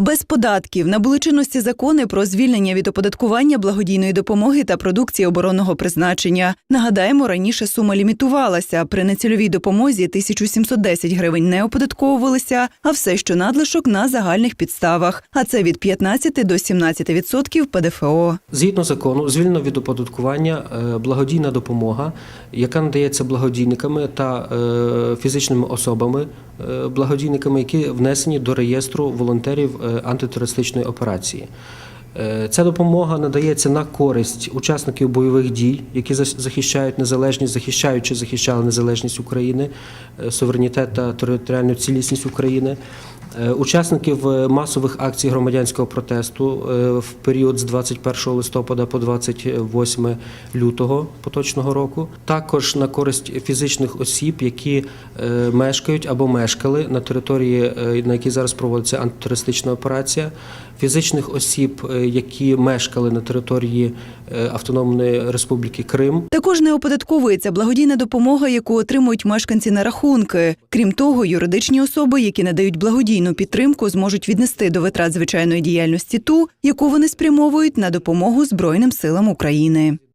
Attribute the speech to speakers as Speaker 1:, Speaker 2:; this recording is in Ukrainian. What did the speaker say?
Speaker 1: Без податків набули чинності закони про звільнення від оподаткування благодійної допомоги та продукції оборонного призначення. Нагадаємо, раніше сума лімітувалася. При нецільовій допомозі 1710 гривень не оподатковувалися, а все, що надлишок на загальних підставах. А це від 15 до 17 відсотків ПДФО.
Speaker 2: Згідно закону, звільнено від оподаткування е, благодійна допомога, яка надається благодійниками та е, фізичними особами, е, благодійниками, які внесені до реєстру волонтерів антитерористичної операції. Е, Ця допомога надається на користь учасників бойових дій, які захищають незалежність, захищають чи захищали незалежність України, е, суверенітет та територіальну цілісність України. Е, Учасників е, масових акцій громадянського протесту е, в період з 21 листопада по 28 лютого поточного року, також на користь фізичних осіб, які мешкають або мешкали на території, на якій зараз проводиться антитерористична операція, фізичних осіб, які мешкали на території Автономної Республіки Крим,
Speaker 1: Також не оподатковується благодійна допомога, яку отримують мешканці на рахунки. Крім того, юридичні особи, які надають благодійну підтримку, зможуть віднести до витрат звичайної діяльності ту, яку вони спрямовують на допомогу Збройним силам України.